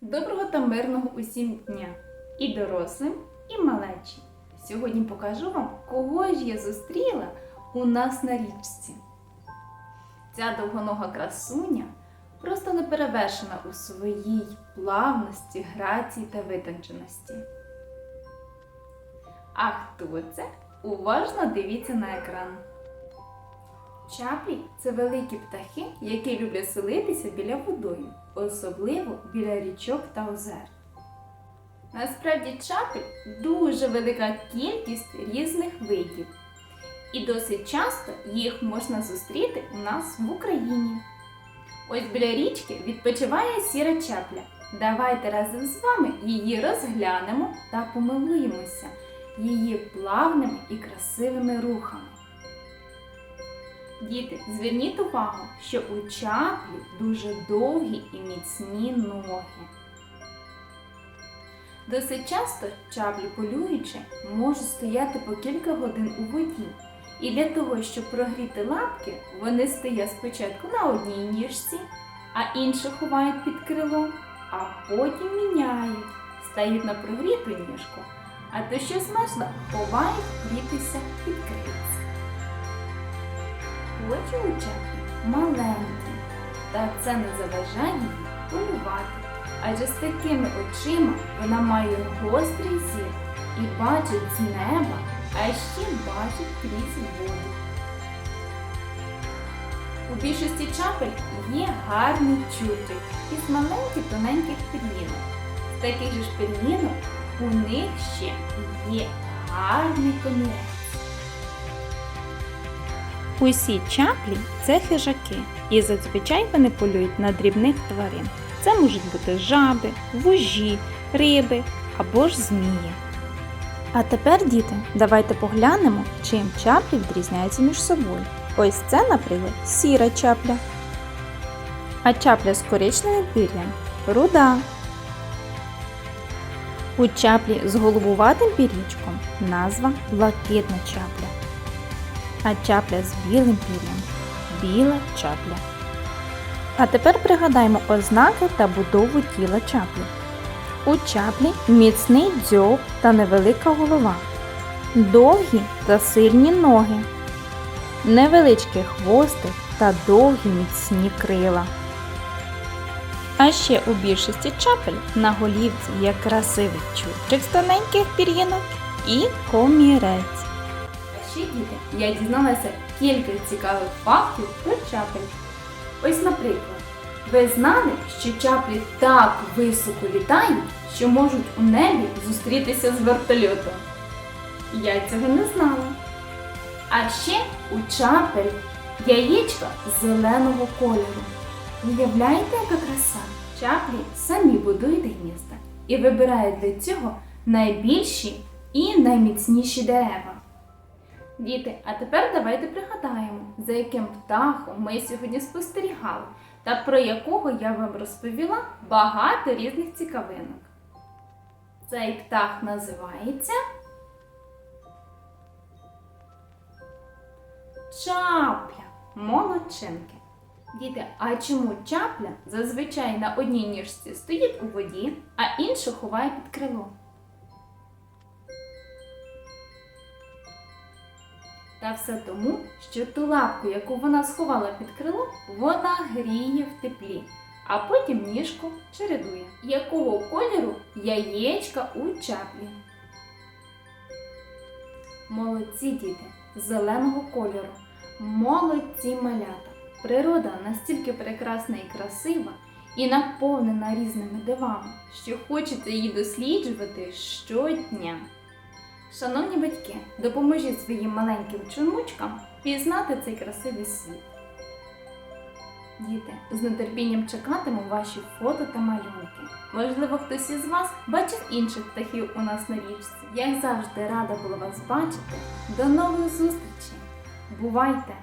Доброго та мирного усім дня! І дорослим, і малечі. Сьогодні покажу вам, кого ж я зустріла у нас на річці. Ця довгонога красуня просто не перевершена у своїй плавності, грації та витонченості. А хто це? Уважно дивіться на екран. Чаплі це великі птахи, які люблять селитися біля водою, особливо біля річок та озер. Насправді чапель дуже велика кількість різних видів, і досить часто їх можна зустріти у нас в Україні. Ось біля річки відпочиває сіра чапля. Давайте разом з вами її розглянемо та помилуємося її плавними і красивими рухами. Діти, зверніть увагу, що у чаплі дуже довгі і міцні ноги. Досить часто чаплі полюючи можуть стояти по кілька годин у воді. І для того, щоб прогріти лапки, вони стоять спочатку на одній ніжці, а іншу ховають під крилом, а потім міняють, стають на прогріту ніжку, а то що змерзла, ховають грітися під крильце. У маленькі, та це не заважає їй полювати. Адже з такими очима вона має гострий зір і бачить з неба, а ще бачить крізь воду. У більшості чапель є гарний чубчик із маленьких тоненьких пір'їнок. З таких же ж пір'їнок у них ще є гарний комірець. Усі чаплі це хижаки, і зазвичай вони полюють на дрібних тварин. Це можуть бути жаби, вужі, риби або ж змії. А тепер, діти, давайте поглянемо, чим чаплі відрізняються між собою. Ось це, наприклад, сіра чапля. А чапля з коричневим пір'ям руда. У чаплі з голубуватим пір'ячком назва блакитна чапля а чапля з білим пір'ям біла чапля. А тепер пригадаємо ознаки та будову тіла чаплі. У чаплі міцний дзьоб та невелика голова, довгі та сильні ноги, невеличкий хвостик та довгі міцні крила. А ще у більшості чапель на голівці є красивий чубчик з тоненьких пір'їнок і комірець. Діти, я дізналася кілька цікавих фактів про чапель. Ось, наприклад, ви знали, що чаплі так високо літають, що можуть у небі зустрітися з вертольотом? Я цього не знала. А ще у чапель яєчка зеленого кольору. Уявляєте, яка краса? Чаплі самі будують гнізда і вибирають для цього найбільші і найміцніші дерева. Діти, а тепер давайте пригадаємо, за яким птахом ми сьогодні спостерігали та про якого я вам розповіла багато різних цікавинок. Цей птах називається чапля молодчинки. Діти, а чому чапля зазвичай на одній ніжці стоїть у воді, а іншу ховає під крилом? Та все тому, що ту лапку, яку вона сховала під крило, вона гріє в теплі, а потім ніжку чередує. Якого кольору яєчка у чаплі? Молодці діти, зеленого кольору. Молодці малята. Природа настільки прекрасна і красива і наповнена різними дивами, що хочеться її досліджувати щодня. Шановні батьки, допоможіть своїм маленьким чумучкам пізнати цей красивий світ. Діти, з нетерпінням чекатиму ваші фото та малюнки. Можливо, хтось із вас бачив інших птахів у нас на річці. Я як завжди рада була вас бачити. До нових зустрічей! Бувайте!